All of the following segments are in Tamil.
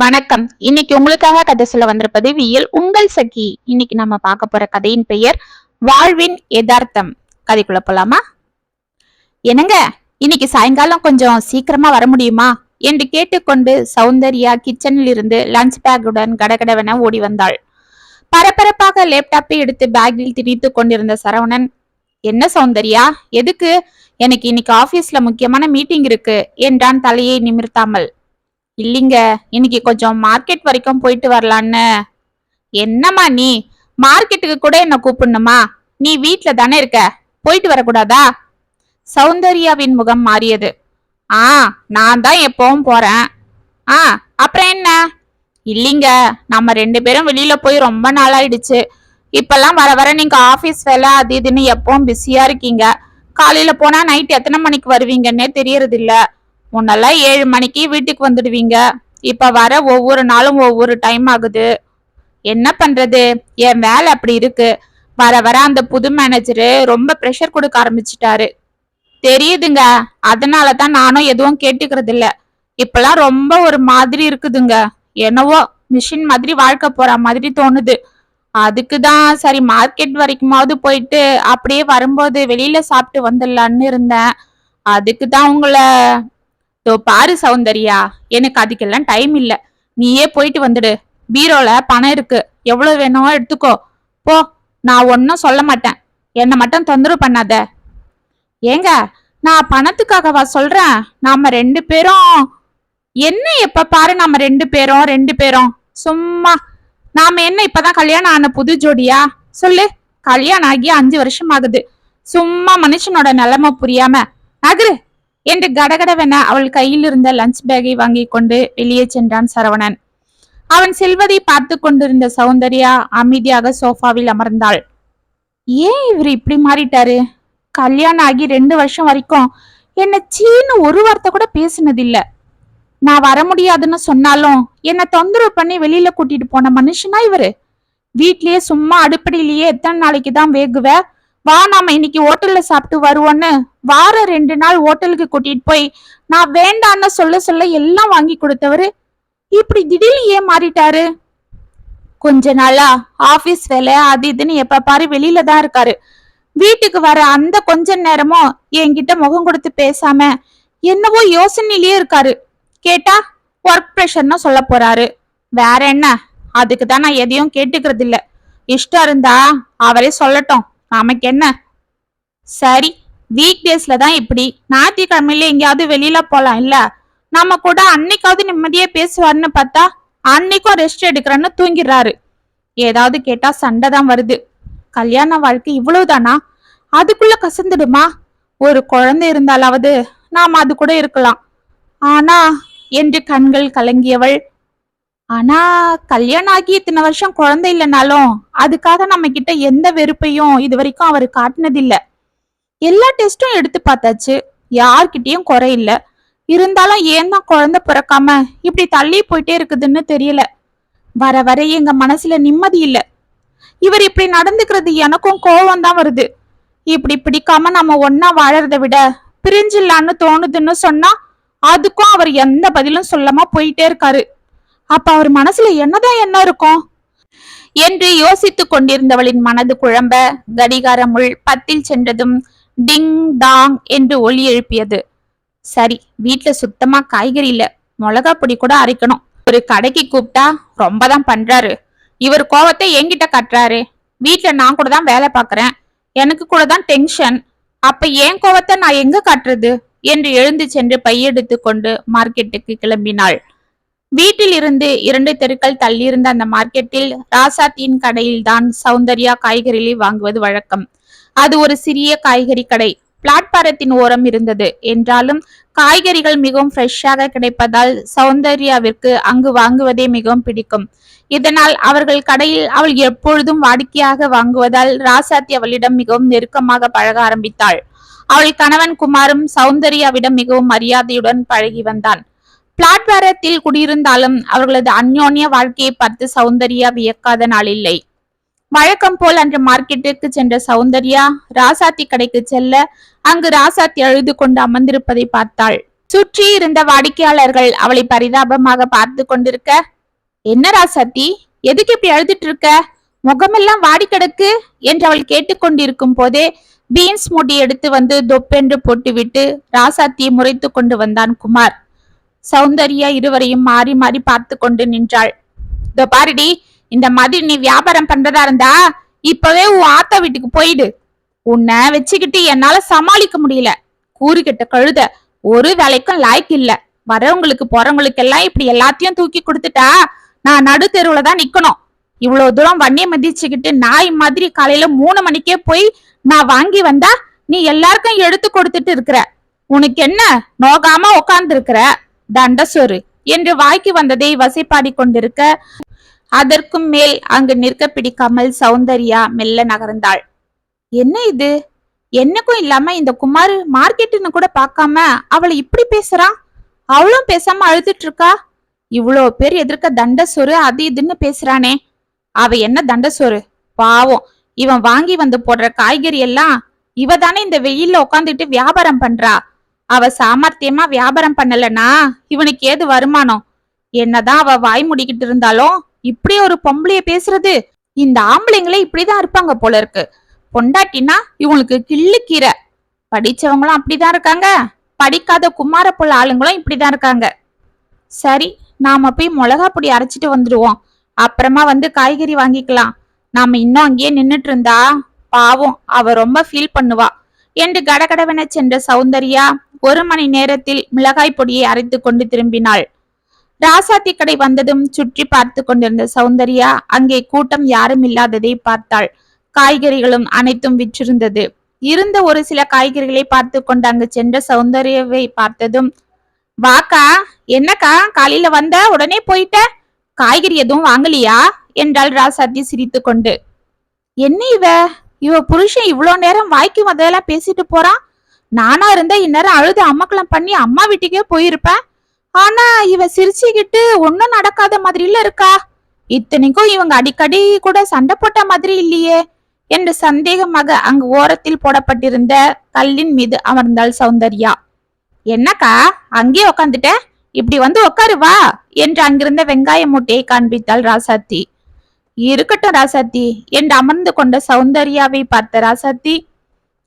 வணக்கம். இன்னைக்கு உங்களுக்காக கதை சொல்ல வந்திருப்பது வியல் உங்கள் சகி. இன்னைக்கு நம்ம பார்க்க போற கதையின் பெயர் வாழ்வின் யதார்த்தம். கதைக்குள்ள போலாமா? என்னங்க? இன்னைக்கு சாயங்காலம் கொஞ்சம் சீக்கிரமா வர முடியுமா? என்று கேட்டுக்கொண்டு சௌந்தர்யா கிச்சனில் இருந்து லஞ்ச் பேக்குடன் கடகடவென ஓடி வந்தாள். பரபரப்பாக லேப்டாப்பை எடுத்து பேக்கில் திணித்து கொண்டிருந்த சரவணன் என்ன சௌந்தர்யா? எதுக்கு? எனக்கு இன்னைக்கு ஆபீஸ்ல முக்கியமான மீட்டிங் இருக்கு என்றான் தலையை நிமிர்த்தாமல். இல்லைங்க இன்னைக்கு கொஞ்சம் மார்க்கெட் வரைக்கும் போயிட்டு வரலான்னு. என்னம்மா நீ? மார்க்கெட்டுக்கு கூட என்ன கூப்பிடணுமா? நீ வீட்ல தானே இருக்க போயிட்டு வரக்கூடாதா? சௌந்தர்யாவின் முகம் மாறியது. ஆ நான் தான் எப்பவும் போறேன். ஆ அப்புறம் என்ன? இல்லைங்க நம்ம ரெண்டு பேரும் வெளியில போய் ரொம்ப நாளாயிடுச்சு. இப்பெல்லாம் வர வர நீங்க ஆபீஸ் வேலை அது இதுன்னு எப்பவும் பிஸியா இருக்கீங்க. காலையில போனா நைட் எத்தனை மணிக்கு வருவீங்கன்னே தெரியறது முன்னெல்லாம் ஏழு மணிக்கு வீட்டுக்கு வந்துடுவீங்க. இப்ப வர ஒவ்வொரு நாளும் ஒவ்வொரு டைம் ஆகுது. என்ன பண்றது? என் வேலை அப்படி இருக்கு. வர வர அந்த புது மேனேஜரு ரொம்ப ப்ரெஷர் கொடுக்க ஆரம்பிச்சிட்டாரு. தெரியுதுங்க. அதனால தான் நானும் எதுவும் கேட்டுக்கிறது இல்ல. இப்பெல்லாம் ரொம்ப ஒரு மாதிரி இருக்குதுங்க. என்னவோ மிஷின் மாதிரி வாழ்க்கை போற மாதிரி தோணுது. அதுக்கு தான் சரி மார்க்கெட் வரைக்குமாவது போயிட்டு அப்படியே வரும்போது வெளியில சாப்பிட்டு வந்துடலான்னு இருந்தேன். அதுக்கு தான் உங்களை தோ பாரு சௌந்தர்யா எனக்கு அதுக்கெல்லாம் டைம் இல்ல. நீயே போயிட்டு வந்துடு. பீரோல பணம் இருக்கு. எவ்வளவு வேணுமோ எடுத்துக்கோ. போ நான் ஒன்னும் சொல்ல மாட்டேன். என்னை மட்டும் தொந்தரவு பண்ணாத. ஏங்க நான் பணத்துக்காகவா சொல்றேன்? நாம ரெண்டு பேரும். என்ன எப்ப பாரு நாம ரெண்டு பேரும் ரெண்டு பேரும். சும்மா. நாம என்ன இப்பதான் கல்யாணம் ஆன புது ஜோடியா? சொல்லு. கல்யாணம் ஆகி அஞ்சு வருஷம் ஆகுது. சும்மா மனுஷனோட நிலைமை புரியாம. நகரு. என்று கடகடவென அவள் கையில் இருந்த லஞ்ச் பேக்கை வாங்கி கொண்டு வெளியே சென்றான் சரவணன். அவன் செல்வதை பார்த்து கொண்டிருந்த சௌந்தர்யா அமைதியாக சோஃபாவில் அமர்ந்தாள். ஏன் இவர் இப்படி மாறிட்டாரு? கல்யாணம் ஆகி ரெண்டு வருஷம் வரைக்கும் என்ன சீன்னு ஒரு வார்த்தை கூட பேசினதில்ல. நான் வர முடியாதுன்னு சொன்னாலும் என்ன தொந்தரவு பண்ணி வெளியில கூட்டிட்டு போன மனுஷனா இவரு? வீட்லயே சும்மா அடுப்படியிலேயே எத்தனை நாளைக்கு தான் வேகுவேன் வா நாம இன்னைக்கு ஹோட்டல்ல சாப்பிட்டு வருவோன்னு வாரம் ரெண்டு நாள் ஹோட்டலுக்கு கூட்டிட்டு போய் நான் வேண்டான்னு சொல்ல சொல்ல எல்லாம் வாங்கி கொடுத்தவரு இப்படி திடீர்னு ஏன் மாறிட்டாரு? கொஞ்ச நாளா ஆபீஸ் வேலை அது இதுன்னு எப்ப பாரு வெளியில தான் இருக்காரு. வீட்டுக்கு வர அந்த கொஞ்ச நேரமும் என்கிட்ட முகம் கொடுத்து பேசாம என்னவோ யோசனையிலேயே இருக்காரு. கேட்டா ஒர்க் ப்ரெஷர்னு சொல்ல போறாரு. வேற என்ன? அதுக்கு தான் நான் எதையும் கேட்டுக்கிறது இல்ல இஷ்டம் இருந்தா அவரே சொல்லட்டும். நமக்கு என்ன சரி வீக் டேஸ்ல தான் இப்படி. ஞாயிற்றுக்கிழமையில எங்கேயாவது வெளியில போலாம் இல்ல? நம்ம கூட அன்னைக்காவது நிம்மதியா பேசுவாருன்னு பார்த்தா அன்னைக்கும் ரெஸ்ட் எடுக்கிறேன்னு தூங்கிடுறாரு. ஏதாவது கேட்டா சண்டை தான் வருது. கல்யாண வாழ்க்கை இவ்வளவுதானா? அதுக்குள்ள கசந்துடுமா? ஒரு குழந்தை இருந்தாலாவது நாம் அது கூட இருக்கலாம். ஆனா என்று கண்கள் கலங்கியவள் ஆனா கல்யாணம் ஆகி இத்தனை வருஷம் குழந்தை இல்லைனாலும் அதுக்காக நம்ம கிட்ட எந்த வெறுப்பையும் இது வரைக்கும் அவர் காட்டினதில்ல. எல்லா டெஸ்டும் எடுத்து பார்த்தாச்சு. யார்கிட்டயும் குறை இல்ல. இருந்தாலும் ஏன் தான் குழந்தை பிறக்காம இப்படி தள்ளி போயிட்டே இருக்குதுன்னு தெரியல. வர வர எங்க மனசுல நிம்மதி இல்ல. இவர் இப்படி நடந்துக்கிறது எனக்கும் கோபம் தான் வருது. இப்படி பிடிக்காம நம்ம ஒன்னா வாழறத விட பிரிஞ்சிடலான்னு தோணுதுன்னு சொன்னா அதுக்கும் அவர் எந்த பதிலும் சொல்லாம போயிட்டே இருக்காரு. அப்ப அவர் மனசுல என்னதான் என்ன இருக்கும்? என்று யோசித்துக் கொண்டிருந்தவளின் மனது குழம்ப கடிகார முள் பத்தில் சென்றதும் டிங் டாங் என்று ஒலி எழுப்பியது. சரி வீட்டுல சுத்தமா காய்கறி இல்ல மிளகா பொடி கூட அரைக்கணும். ஒரு கடைக்கு கூப்பிட்டா ரொம்ப தான் பண்றாரு. இவர் கோவத்தை என்கிட்ட கட்டுறாரு. வீட்டுல நான் கூட தான் வேலை பாக்குறேன். எனக்கு கூட தான் டென்ஷன் அப்ப என் கோவத்தை நான் எங்க காட்டுறது? என்று எழுந்து சென்று பையெடுத்து கொண்டு மார்க்கெட்டுக்கு கிளம்பினாள். வீட்டில் இருந்து இரண்டு தெருக்கள் தள்ளியிருந்த அந்த மார்க்கெட்டில் ராசாத்தியின் கடையில் தான் சௌந்தர்யா காய்கறிகளை வாங்குவது வழக்கம். அது ஒரு சிறிய காய்கறி கடை. பிளாட்பாரத்தின் ஓரம் இருந்தது. என்றாலும் காய்கறிகள் மிகவும் ஃப்ரெஷ்ஷாக கிடைப்பதால் சௌந்தர்யாவிற்கு அங்கு வாங்குவதே மிகவும் பிடிக்கும். இதனால் அவர்கள் கடையில் அவள் எப்பொழுதும் வாடிக்கையாக வாங்குவதால் ராசாத்தி அவளிடம் மிகவும் நெருக்கமாக பழக ஆரம்பித்தாள். அவள் கணவன் குமாரும் சௌந்தர்யாவிடம் மிகவும் மரியாதையுடன் பழகி வந்தான். பிளாட்வாரத்தில் குடியிருந்தாலும் அவர்களது அந்யோன்ய வாழ்க்கையை பார்த்து சௌந்தர்யா வியக்காத நாள் இல்லை. வழக்கம் போல் அன்று மார்க்கெட்டுக்கு சென்ற சௌந்தர்யா ராசாத்தி கடைக்கு செல்ல அங்கு ராசாத்தி அழுது கொண்டு அமர்ந்திருப்பதை பார்த்தாள். சுற்றி இருந்த வாடிக்கையாளர்கள் அவளை பரிதாபமாக பார்த்து கொண்டிருக்க என்ன ராசாத்தி எதுக்கு இப்படி அழுதுட்டு இருக்க முகமெல்லாம் வாடி கிடக்கு என்று அவள் கேட்டுக்கொண்டிருக்கும் போதே பீன்ஸ் மூடி எடுத்து வந்து தொப்பென்று போட்டுவிட்டு ராசாத்தியை முறைத்து கொண்டு வந்தான் குமார். சௌந்தர்யா இருவரையும் மாறி மாறி பார்த்து கொண்டு நின்றாள். இதோ பாருடி இந்த மாதிரி நீ வியாபாரம் பண்றதா இருந்தா இப்பவே உன் ஆத்தா வீட்டுக்கு போயிடு. உன்னை வச்சுக்கிட்டு என்னால சமாளிக்க முடியல. கூறுகிட்ட கழுத ஒரு வேலைக்கும் லாய்க்கு இல்ல. வரவங்களுக்கு போறவங்களுக்கு எல்லாம் இப்படி எல்லாத்தையும் தூக்கி கொடுத்துட்டா நான் நடு தெருவுல தான் நிக்கணும். இவ்வளவு தூரம் வண்டியை மதிச்சுக்கிட்டு நாய் மாதிரி காலையில மூணு மணிக்கே போய் நான் வாங்கி வந்தா நீ எல்லாருக்கும் எடுத்து கொடுத்துட்டு இருக்கிற. உனக்கு என்ன? நோகாம உக்காந்து இருக்கிற தண்டசொரு என்று வாய்க்கு வந்ததை வசைப்பாடி கொண்டிருக்க அதற்கும் மேல் அங்கு நிற்க பிடிக்காமல் சௌந்தர்யா மெல்ல நகர்ந்தாள். என்ன இது? என்னக்கும் இல்லாம இந்த குமார் மார்க்கெட்டுன்னு கூட பார்க்காம அவளை இப்படி பேசுறான்? அவளும் பேசாம அழுதுட்டு இருக்கா இவ்வளோ பேர் எதிர்க்க தண்டசோறு அது இதுன்னு பேசுறானே. அவ என்ன தண்டசோறு பாவம் இவன் வாங்கி வந்து போடுற காய்கறி எல்லாம் இவ தானே இந்த வெயில்ல உட்காந்துட்டு வியாபாரம் பண்றா. அவ சாமர்த்தியமா வியாபாரம் பண்ணலனா இவனுக்கு ஏது வருமானம்? என்னதான் அவ வாய் முடிக்கிட்டு இருந்தாலும் இப்படி ஒரு பொம்பளைய பேசுறது. இந்த ஆம்பளைங்களே இப்படிதான் இருப்பாங்க போல இருக்கு. பொண்டாட்டினா இவங்களுக்கு கிள்ளு கீரை. படிச்சவங்களும் அப்படிதான் இருக்காங்க. படிக்காத குமார புள்ள ஆளுங்களும் இப்படிதான் இருக்காங்க. சரி நாம போய் மிளகா பொடி அரைச்சிட்டு வந்துடுவோம். அப்புறமா வந்து காய்கறி வாங்கிக்கலாம். நாம இன்னும் அங்கேயே நின்னுட்டு இருந்தா பாவம் அவ ரொம்ப ஃபீல் பண்ணுவா. என்று கடகடவென சென்ற சௌந்தர்யா ஒரு மணி நேரத்தில் மிளகாய் பொடியை அரைத்து கொண்டு திரும்பினாள். ராசாத்தி கடை வந்ததும் சுற்றி பார்த்து கொண்டிருந்த சௌந்தர்யா அங்கே கூட்டம் யாரும் இல்லாததை பார்த்தாள். காய்கறிகளும் அனைத்தும் விற்றிருந்தது. இருந்த ஒரு சில காய்கறிகளை பார்த்து கொண்டு அங்கு சென்ற சௌந்தர்யாவை பார்த்ததும் வாக்கா என்னக்கா காலையில வந்த உடனே போயிட்ட? காய்கறி எதுவும் வாங்கலியா? என்றாள் ராசாத்தி சிரித்து கொண்டு. என்ன இவ? இவ புருஷன் இவ்வளோ நேரம் வாய்க்கு வந்ததெல்லாம் பேசிட்டு போறான். நானா இருந்தா இந்நேரம் அழுது அம்மக்கலம் பண்ணி அம்மா வீட்டுக்கே போயிருப்பேன் ஆனா இவ சிரிச்சுக்கிட்டு ஒன்னும் நடக்காத மாதிரில இருக்கா? இத்தனைக்கும் இவங்க அடிக்கடி கூட சண்டை போட்ட மாதிரி இல்லையே. என்று சந்தேகமாக அங்கு ஓரத்தில் போடப்பட்டிருந்த கல்லின் மீது அமர்ந்தாள் சௌந்தர்யா. என்னக்கா அங்கேயே உக்காந்துட்ட? இப்படி வந்து உக்காரு வா என்று அங்கிருந்த வெங்காய மூட்டையை காண்பித்தாள் ராசாத்தி. இருக்கட்டும் ராசாத்தி என்று அமர்ந்து கொண்ட சௌந்தர்யாவை பார்த்த ராசாத்தி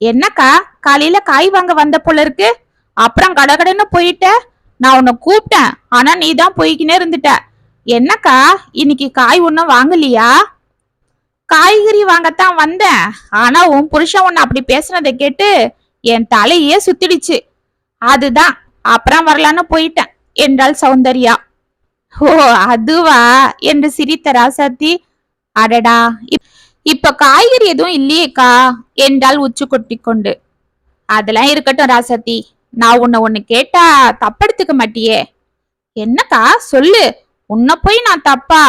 என்னக்கா காலையில காய் வாங்க வந்த போல இருக்கு? அப்புறம் கடகடன்னு போயிட்ட. நான் உன்னை கூப்பிட்டேன். ஆனா நீ தான் போய்கினே இருந்துட்ட. என்னக்கா இன்னைக்கு காய் ஒன்னும் வாங்கலையா? காய்கறி வாங்கத்தான் வந்தேன். ஆனா உன் புருஷன் உன்னை அப்படி பேசுனதை கேட்டு என் தலையே சுத்திடுச்சு. அதுதான். அப்புறம் வரலான்னு போயிட்டேன். என்றாள் சௌந்தர்யா. ஓ அதுவா? என்று சிரித்த ராசாத்தி. அடடா. இப்ப காய்கறி எதுவும் இல்லையேக்கா என்றாள் உச்சு கொட்டி கொண்டு அதெல்லாம் இருக்கட்டும் ராசாத்தி நான் உன்னை ஒண்ணு கேட்டா தப்பெடுத்துக்க மாட்டியே. என்னக்கா சொல்லு உன்னை போய் நான் தப்பா?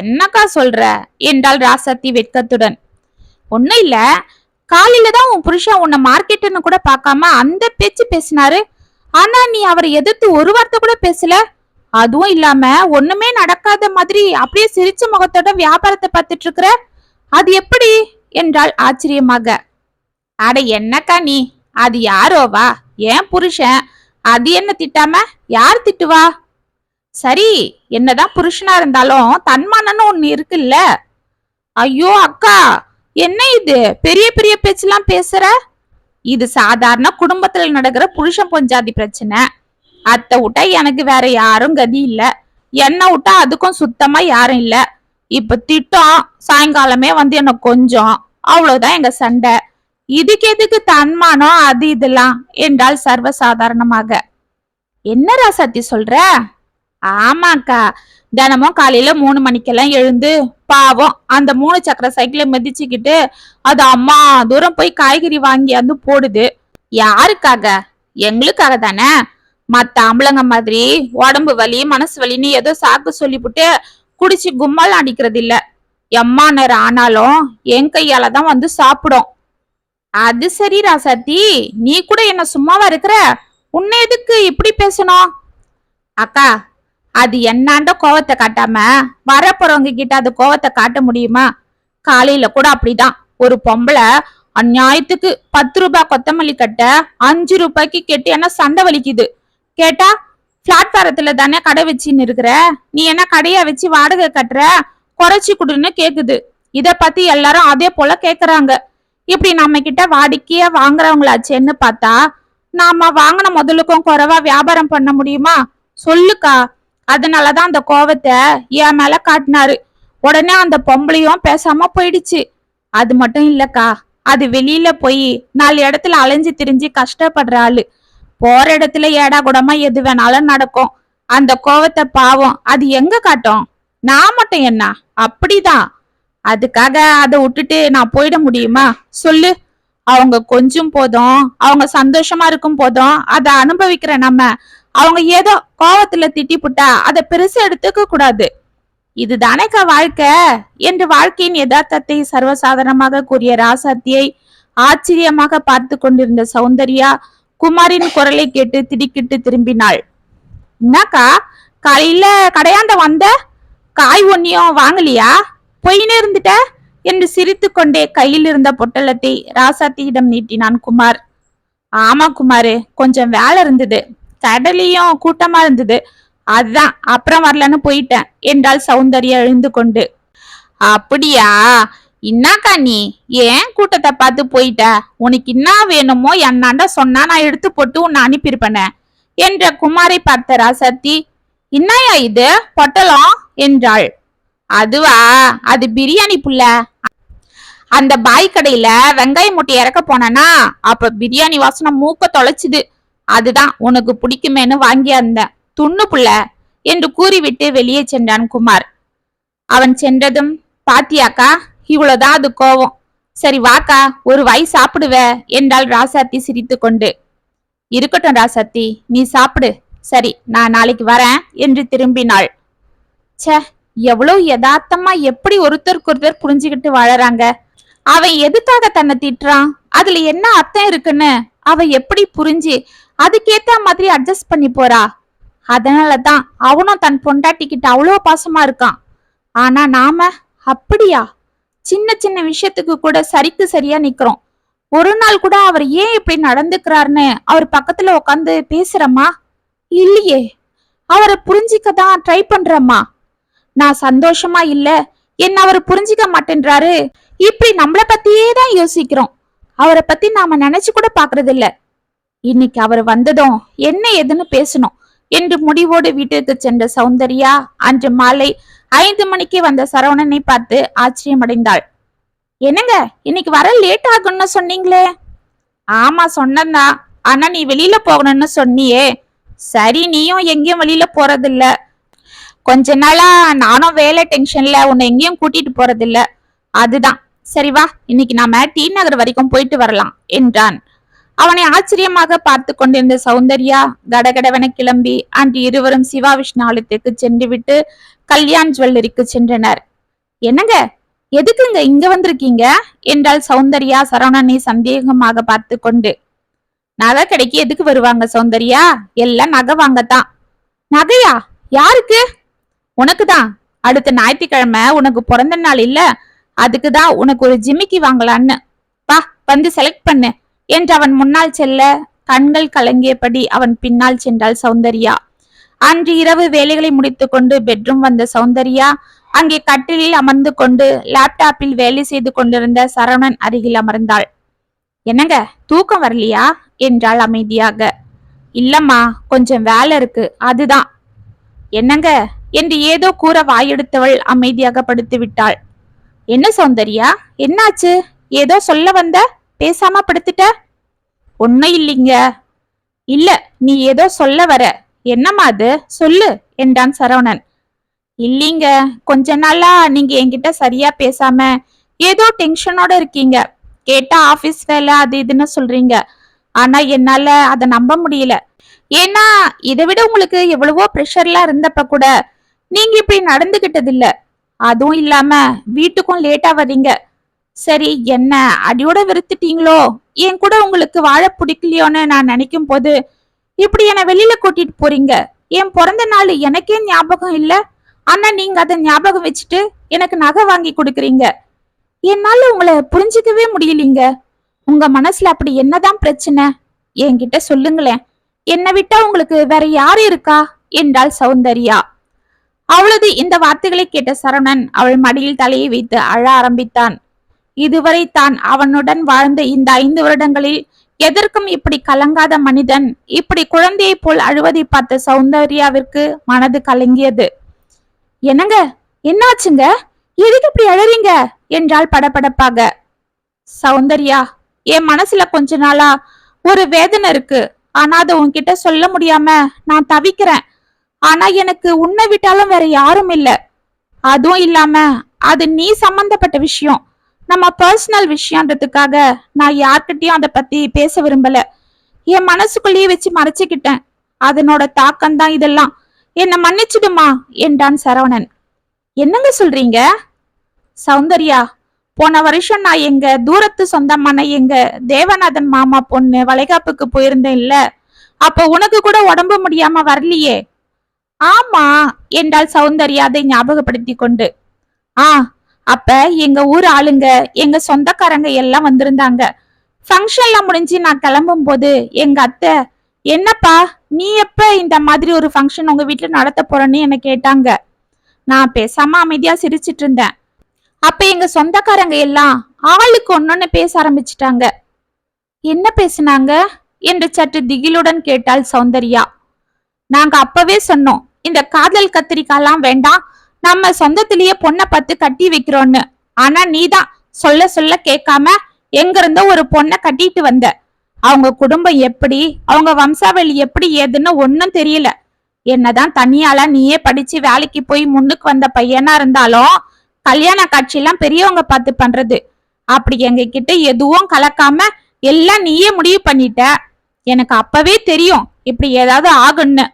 என்னக்கா சொல்ற? என்றாள் ராசத்தி வெட்கத்துடன். ஒண்ணும் இல்ல காலையில தான் உன் புருஷன் உன்னை மார்க்கெட்டுன்னு கூட பார்க்காம அந்த பேச்சு பேசினாரு. ஆனா நீ அவரை எதிர்த்து ஒரு வார்த்தை கூட பேசல. அதுவும் இல்லாம ஒண்ணுமே நடக்காத மாதிரி அப்படியே சிரிச்ச முகத்தோட வியாபாரத்தை பார்த்துட்டு இருக்கிற அது எப்படி? என்றாள் ஆச்சரியமாக. அட என்னக்கா நீ? அது யாரோவா? ஏன் புருஷன்? அது என்ன திட்டாம? யார் திட்டுவா? சரி என்னதான் புருஷனா இருந்தாலும் தன்மானன்னு ஒண்ணு இருக்குல்ல. ஐயோ அக்கா என்ன இது? பெரிய பெரிய பேச்செல்லாம் பேசுற? இது சாதாரண குடும்பத்துல நடக்கிற புருஷன் பொஞ்சாதி பிரச்சனை. அத்தை விட்டா எனக்கு வேற யாரும் கதி இல்ல. என்ன விட்டா அதுக்கும் சுத்தமா யாரும் இல்லை. இப்ப திட்டம் சாயங்காலமே வந்து என்ன கொஞ்சம் அவ்வளவுதான் எங்க சண்டை. இதுக்கு எதுக்கு தன்மானம் அது இதெல்லாம் என்றால் சர்வசாதாரணமாக. என்ன ராசாத்தி சொல்ற? ஆமாக்கா. தினமும் காலையில மூணு மணிக்கெல்லாம் எழுந்து பாவம் அந்த மூணு சக்கர சைக்கிளை மிதிச்சுக்கிட்டு அது அம்மா தூரம் போய் காய்கறி வாங்கி வந்து போடுது. யாருக்காக? எங்களுக்காக தானே? மத்த ஆம்பளைங்க மாதிரி உடம்பு வலி மனசு வலின்னு ஏதோ சாக்கு சொல்லிப்புட்டு குடிச்சு கும்மல் அடிக்கிறது இல்ல எம்மானர் ஆனாலும் என் கையால தான் வந்து சாப்பிடும். அது சரி ராசாத்தி நீ கூட என்ன சும்மாவா இருக்கிற? உன்னை எதுக்கு இப்படி பேசணும்? அக்கா அது என்னாண்ட கோவத்தை காட்டாம வரப்போறவங்க கிட்ட அது கோவத்தை காட்ட முடியுமா? காலையில கூட அப்படிதான். ஒரு பொம்பளை அந்நியாயத்துக்கு பத்து ரூபாய் கொத்தமல்லி கட்ட அஞ்சு ரூபாய்க்கு கெட்டு என்ன சண்டை வலிக்குது? கேட்டா பிளாட்பாரத்துல தானே கடை வச்சுன்னு இருக்கிற? நீ என்ன கடையா வச்சு வாடகை கட்டுற? குறைச்சி கொடுன்னு கேக்குது. இத பத்தி எல்லாரும் அதே போல கேக்குறாங்க. இப்படி நம்ம கிட்ட வாடிக்கையா வாங்குறவங்களாச்சேன்னு பார்த்தா நாம வாங்கின முதலுக்கும் குறைவா வியாபாரம் பண்ண முடியுமா? சொல்லுக்கா. அதனாலதான் அந்த கோவத்தை என் மேல காட்டினாரு. உடனே அந்த பொம்பளையும் பேசாம போயிடுச்சு. அது மட்டும் இல்லக்கா. அது வெளியில போய் நாலு இடத்துல அலைஞ்சு திரிஞ்சு கஷ்டப்படுற ஆளு. போற இடத்துல ஏடா கூடமா எது வேணாலும் நடக்கும். அந்த கோவத்தை பாவம் அது எங்க காட்டும்? நான் மட்டும் என்ன? அப்படிதான். அதுக்காக அதை விட்டுட்டு நான் போயிட முடியுமா? சொல்லு. அவங்க கொஞ்சம் போதும். அவங்க சந்தோஷமா இருக்கும் போதும். அதை அனுபவிக்கிற நம்ம. அவங்க ஏதோ கோவத்துல திட்டி புட்டா அதை பெருசு எடுத்துக்க கூடாது. இதுதானேக்கா வாழ்க்கை? என்று வாழ்க்கையின் யதார்த்தத்தை சர்வசாதாரணமாக கூறிய ராசாத்தியை ஆச்சரியமாக பார்த்து கொண்டிருந்த சௌந்தர்யா குமாரின் குரலை கேட்டு திடுக்கிட்டு திரும்பினாள். என்னக்கா காலையில கடையாண்ட வந்த காய் ஒன்னியும் வாங்கலையா? பொய்னு இருந்துட்ட? என்று சிரித்து கொண்டே கையில் இருந்த பொட்டலத்தை ராசாத்தியிடம் நீட்டினான் குமார். ஆமா குமாரு கொஞ்சம் வேலை இருந்தது. கடலையும் கூட்டமா இருந்தது. அதுதான் அப்புறம் வரலன்னு போயிட்டேன் என்றால் சௌந்தர்யா எழுந்து கொண்டு. அப்படியா? இன்னாக்கா நீ? ஏன் கூட்டத்தை பார்த்து போயிட்ட? உனக்கு என்ன வேணுமோ என்னாண்ட சொன்னா நான் எடுத்து போட்டு உன்னை அனுப்பியிருப்பேன. என்ற குமாரை பார்த்த ராசத்தி என்னையா இது? பொட்டலம் என்றாள். அதுவா? அது பிரியாணி புள்ள. அந்த பாய் கடையில வெங்காய மூட்டை இறக்க போனனா? அப்ப பிரியாணி வாசனை மூக்க தொலைச்சுது. அதுதான் உனக்கு பிடிக்குமேன்னு வாங்கி அந்த துண்ணு புள்ள. என்று கூறிவிட்டு வெளியே சென்றான் குமார். அவன் சென்றதும் பாத்தியாக்கா இவ்வளவுதான் அது கோவம். சரி வாக்கா ஒரு வாய் சாப்பிடுவ என்றாள் ராசாத்தி சிரித்து கொண்டு இருக்கட்டும் ராசாத்தி நீ சாப்பிடு. சரி நான் நாளைக்கு வரேன் என்று திரும்பினாள். ச்சே எவ்வளவு யதார்த்தமா எப்படி ஒருத்தருக்கு ஒருத்தர் புரிஞ்சுக்கிட்டு வாழறாங்க. அவன் எதுக்காக தன்னை திட்டுறான்? அதுல என்ன அர்த்தம் இருக்குன்னு அவ எப்படி புரிஞ்சு அதுக்கேத்த மாதிரி அட்ஜஸ்ட் பண்ணி போறா? அதனாலதான் அவனும் தன் பொண்டாட்டிக்கிட்ட அவ்வளோ பாசமா இருக்கான். ஆனா நாம அப்படியா? சின்ன சின்ன விஷயத்துக்கு கூட சரிக்கு சரியா நிக்கிறோம். ஒரு நாள் கூட அவர் ஏன் இப்படி நடந்துக்கிறாருன்னு அவர் பக்கத்துல உட்காந்து பேசுறமா இல்லையே. அவரை புரிஞ்சிக்க தான் ட்ரை பண்றம்மா. நான் சந்தோஷமா இல்ல. என்ன அவர் புரிஞ்சிக்க மாட்டேன்றாரு. இப்படி நம்மள பத்தியே தான் யோசிக்கிறோம். அவரை பத்தி நாம நினைச்சு கூட பாக்குறது இல்ல இன்னைக்கு அவர் வந்ததும் என்ன ஏதுன்னு பேசணும் என்று முடிவோடு வீட்டிற்கு சென்ற சௌந்தர்யா அன்று மாலை ஐந்து மணிக்கு வந்த சரவணனை பார்த்து ஆச்சரியமடைந்தாள். என்னங்க இன்னைக்கு வர லேட் ஆகும்னு சொன்னீங்களே? ஆமா சொன்னதா ஆனா நீ வெளியில போகணும்னு சொன்னியே. சரி நீயும் எங்கேயும் வெளியில போறதில்ல. கொஞ்ச நாளா நானும் வேலை டென்ஷன்ல உன்னை எங்கேயும் கூட்டிட்டு போறதில்ல. அதுதான். சரி வா இன்னைக்கு நாம டி நகர் வரைக்கும் போயிட்டு வரலாம் என்றான். அவனை ஆச்சரியமாக பார்த்து கொண்டிருந்த சௌந்தர்யா கடகடவென கிளம்பி அன்று இருவரும் சிவா விஷ்ணு ஆலயத்துக்கு சென்று விட்டு கல்யாண் ஜுவல்லரிக்கு சென்றனர். என்னங்க எதுக்குங்க இங்க வந்திருக்கீங்க? என்றால் சௌந்தர்யா சரவணனை சந்தேகமாக பார்த்து கொண்டு. நகை கடைக்கு எதுக்கு வருவாங்க சௌந்தர்யா? எல்லாம் நகை வாங்கத்தான். நகையா? யாருக்கு? உனக்கு தான் அடுத்த ஞாயிற்றுக்கிழமை உனக்கு பிறந்த நாள் இல்ல. அதுக்கு தான் உனக்கு ஒரு ஜிமிக்கி வாங்கலான்னு. வா வந்து செலக்ட் பண்ணு. என்று அவன் முன்னால் செல்ல கண்கள் கலங்கியபடி அவன் பின்னால் சென்றாள் சௌந்தர்யா. அன்று இரவு வேலைகளை முடித்துக்கொண்டு பெட்ரூம் வந்த சௌந்தர்யா அங்கே கட்டிலில் அமர்ந்து கொண்டு லேப்டாப்பில் வேலை செய்து கொண்டிருந்த சரவணன் அருகில் அமர்ந்தாள். என்னங்க தூக்கம் வரலையா? என்றாள் அமைதியாக. இல்லம்மா கொஞ்சம் வேலை இருக்கு அதுதான். என்னங்க? என்று ஏதோ கூற வாயெடுத்தவள் அமைதியாக படுத்து விட்டாள் என்ன சௌந்தர்யா என்னாச்சு? ஏதோ சொல்ல வந்த? பேசாம படுத்துட்ட? ஒன்னும் இல்லைங்க. இல்ல நீ ஏதோ சொல்ல வர. என்னம்மா அது? சொல்லு என்றான் சரவணன். இல்லீங்க கொஞ்ச நாளா நீங்க என்கிட்ட சரியா பேசாம ஏதோ டென்ஷனோட இருக்கீங்க. கேட்டா ஆபீஸ் வேலை அது இதுன்னு சொல்றீங்க. ஆனா என்னால அதை நம்ப முடியல. ஏன்னா இதை விட உங்களுக்கு எவ்வளவோ ப்ரெஷர்லாம் இருந்தப்ப கூட நீங்க இப்படி நடந்துகிட்டது இல்ல அதுவும் இல்லாம வீட்டுக்கும் லேட்டா வர்றீங்க. சரி என்ன அடியோட வெறுத்துட்டீங்களோ? என் கூட உங்களுக்கு வாழ பிடிக்கலையோன்னு நான் நினைக்கும் போது இப்படி என்ன வெளியில கூட்டிட்டு போறீங்க? என் பிறந்த நாள் எனக்கே ஞாபகம் இல்ல. ஆனா நீங்க அதை ஞாபகம் வச்சுட்டு எனக்கு நகை வாங்கி கொடுக்குறீங்க. என்னால உங்களை புரிஞ்சுக்கவே முடியலீங்க. உங்க மனசுல அப்படி என்னதான் பிரச்சனை? என்கிட்ட சொல்லுங்களேன். என்னை விட்டா உங்களுக்கு வேற யாரு இருக்கா? என்றாள் சௌந்தர்யா. அவளது இந்த வார்த்தைகளை கேட்ட சரவணன் அவள் மடியில் தலையை வைத்து அழ ஆரம்பித்தான். இதுவரை தான் அவனுடன் வாழ்ந்த இந்த ஐந்து வருடங்களில் எதற்கும் இப்படி கலங்காத மனிதன் இப்படி குழந்தையை போல் அழுவதை பார்த்த சௌந்தர்யாவிற்கு மனது கலங்கியது. என்னங்க? என்னாச்சுங்க? எதுக்கு இப்படி அழறீங்க? என்றால் படபடப்பாக. சௌந்தர்யா என் மனசுல கொஞ்ச நாளா ஒரு வேதனை இருக்கு. ஆனா அதை உன்கிட்ட சொல்ல முடியாம நான் தவிக்கிறேன். ஆனா எனக்கு உன்னை விட்டாலும் வேற யாரும் இல்ல. அதுவும் இல்லாம அது நீ சம்பந்தப்பட்ட விஷயம். நம்ம பர்சனல் விஷயம்ன்றதுக்காக நான் யார்கிட்டயும் அதை பத்தி பேச விரும்பல. என் மனசுக்குள்ளேயே வச்சு மறைச்சுக்கிட்டேன். அதனோட தாக்கம் தான் இதெல்லாம். என்னை மன்னிச்சிடுமா? என்றான் சரவணன். என்னங்க சொல்றீங்க? சௌந்தர்யா போன வருஷம் நான் எங்க தூரத்து சொந்தமான எங்க தேவநாதன் மாமா பொண்ணு வளைகாப்புக்கு போயிருந்தேன் இல்ல? அப்ப உனக்கு கூட உடம்பு முடியாம வரலையே. ஆமா என்றால் சௌந்தர்யா அதை ஞாபகப்படுத்தி கொண்டு. ஆ அப்ப எங்க ஊர் ஆளுங்க எங்க சொந்தக்காரங்க எல்லாம் வந்திருந்தாங்க. ஃபங்க்ஷன்லாம் முடிஞ்சு நான் கிளம்பும் போது எங்க அத்தை என்னப்பா நீ எப்ப இந்த மாதிரி ஒரு ஃபங்க்ஷன் உங்க வீட்டுல நடத்த போறன்னு என்ன கேட்டாங்க. நான் பேசாம அமைதியா சிரிச்சிட்டு இருந்தேன். அப்ப எங்க சொந்தக்காரங்க எல்லாம் ஆளுக்கு ஒன்னொன்னு பேச ஆரம்பிச்சிட்டாங்க. என்ன பேசுனாங்க? என்று சற்று திகிலுடன் கேட்டாள் சௌந்தர்யா. நாங்க அப்பவே சொன்னோம் இந்த காதல் கத்திரிக்காலாம் வேண்டாம் நம்ம சொந்தத்திலேயே பொண்ணை பார்த்து கட்டி வைக்கிறோன்னு. ஆனா நீதான் சொல்ல சொல்ல கேட்காம எங்க இருந்தோ ஒரு பொண்ணை கட்டிட்டு வந்த. அவங்க குடும்பம் எப்படி அவங்க வம்சாவளி எப்படி ஏதுன்னு ஒன்னும் தெரியல. என்னதான் தனியால நீயே படிச்சு வேலைக்கு போய் முன்னுக்கு வந்த பையனா இருந்தாலும் கல்யாண காட்சியெல்லாம் பெரியவங்க பார்த்து பண்றது. அப்படி எங்க கிட்ட எதுவும் கலக்காம எல்லாம் நீயே முடிவு பண்ணிட்ட. எனக்கு அப்பவே தெரியும் இப்படி ஏதாவது ஆகும்னு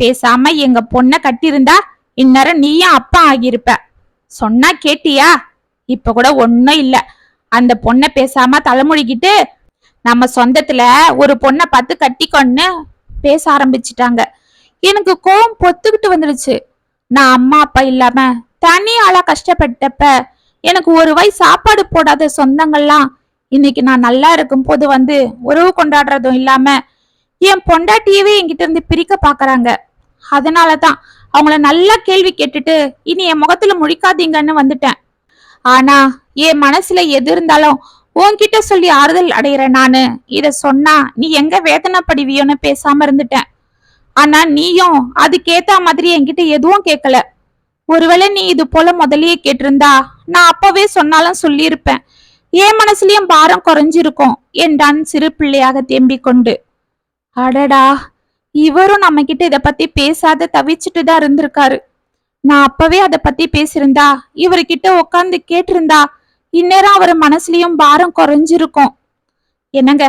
பேசாம எங்க பொண்ணை கட்டியிருந்தா இந்நேரம் நீயும் அப்பா ஆகியிருப்ப. சொன்னா கேட்டியா? இப்ப கூட ஒன்னும் இல்ல. அந்த பொண்ணை பேசாம தலைமொழிகிட்டு நம்ம சொந்தத்துல ஒரு பொண்ணை பார்த்து கட்டிக்கொன்னு பேச ஆரம்பிச்சிட்டாங்க. எனக்கு கோவம் பொத்துக்கிட்டு வந்துடுச்சு. நான் அம்மா அப்பா இல்லாம தனி ஆளா கஷ்டப்பட்டப்ப எனக்கு ஒரு வாய் சாப்பாடு போடாத சொந்தங்கள்லாம் இன்னைக்கு நான் நல்லா இருக்கும் போது வந்து உறவு கொண்டாடுறதும் இல்லாம என் பொண்டாட்டியவே என்கிட்ட இருந்து பிரிக்க பாக்குறாங்க. அதனாலதான் அவங்கள நல்லா கேள்வி கேட்டுட்டு இனி என் முகத்துல முழிக்காதீங்கன்னு வந்துட்டேன். ஆனா என் மனசுல எது இருந்தாலும் உன்கிட்ட சொல்லி ஆறுதல் அடையிற நானு. இத சொன்னா நீ எங்க வேதனைப்படுவியோன்னு பேசாம இருந்துட்டேன். ஆனா நீயும் அதுக்கேத்த மாதிரி என்கிட்ட எதுவும் கேட்கல ஒருவேளை நீ இது போல முதல்லயே கேட்டிருந்தா நான் அப்பவே சொன்னாலும் சொல்லியிருப்பேன். என் மனசுலயும் பாரம் குறைஞ்சிருக்கும். என்றான் சிறு பிள்ளையாக தேம்பிக் கொண்டு அடடா! இவரும் நம்ம கிட்ட இத பத்தி பேசாத தவிச்சிட்டு தான் இருந்திருக்காரு. நான் அப்பவே அத பத்தி பேசியிருந்தா இவர்கிட்ட உட்காந்து கேட்டிருந்தா இந்நேரம் அவர் மனசுலயும் பாரம் குறைஞ்சிருக்கும். என்னங்க?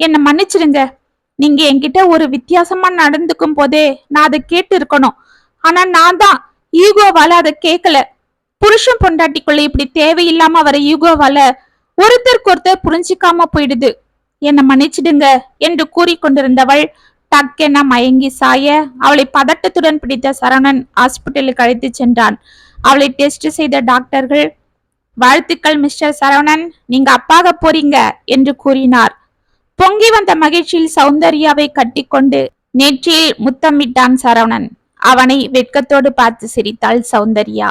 என்ன மன்னிச்சிடுங்க. நீங்க என்கிட்ட ஒரு வித்தியாசமா நடந்துக்கும் போதே நான் அதை கேட்டு இருக்கணும் ஆனா நான் தான் ஈகோவால அதை கேட்கல புருஷன் பொண்டாட்டிக்குள்ள இப்படி தேவையில்லாம வர ஈகோவால ஒருத்தருக்கு ஒருத்தர் புரிஞ்சிக்காம போயிடுது. என்ன மன்னிச்சிடுங்க என்று கூறிக்கொண்டிருந்தவள் டக்கென மயங்கி சாய அவளை பதட்டத்துடன் பிடித்த சரவணன் ஹாஸ்பிட்டலுக்கு அழைத்து சென்றான். அவளை டெஸ்ட் செய்த டாக்டர்கள் வாழ்த்துக்கள் மிஸ்டர் சரவணன் நீங்க அப்பாக போறீங்க என்று கூறினார். பொங்கி வந்த மகிழ்ச்சியில் சௌந்தர்யாவை கட்டிக்கொண்டு நெற்றியில் முத்தமிட்டான் சரவணன் அவனை வெட்கத்தோடு பார்த்து சிரித்தாள் சௌந்தர்யா.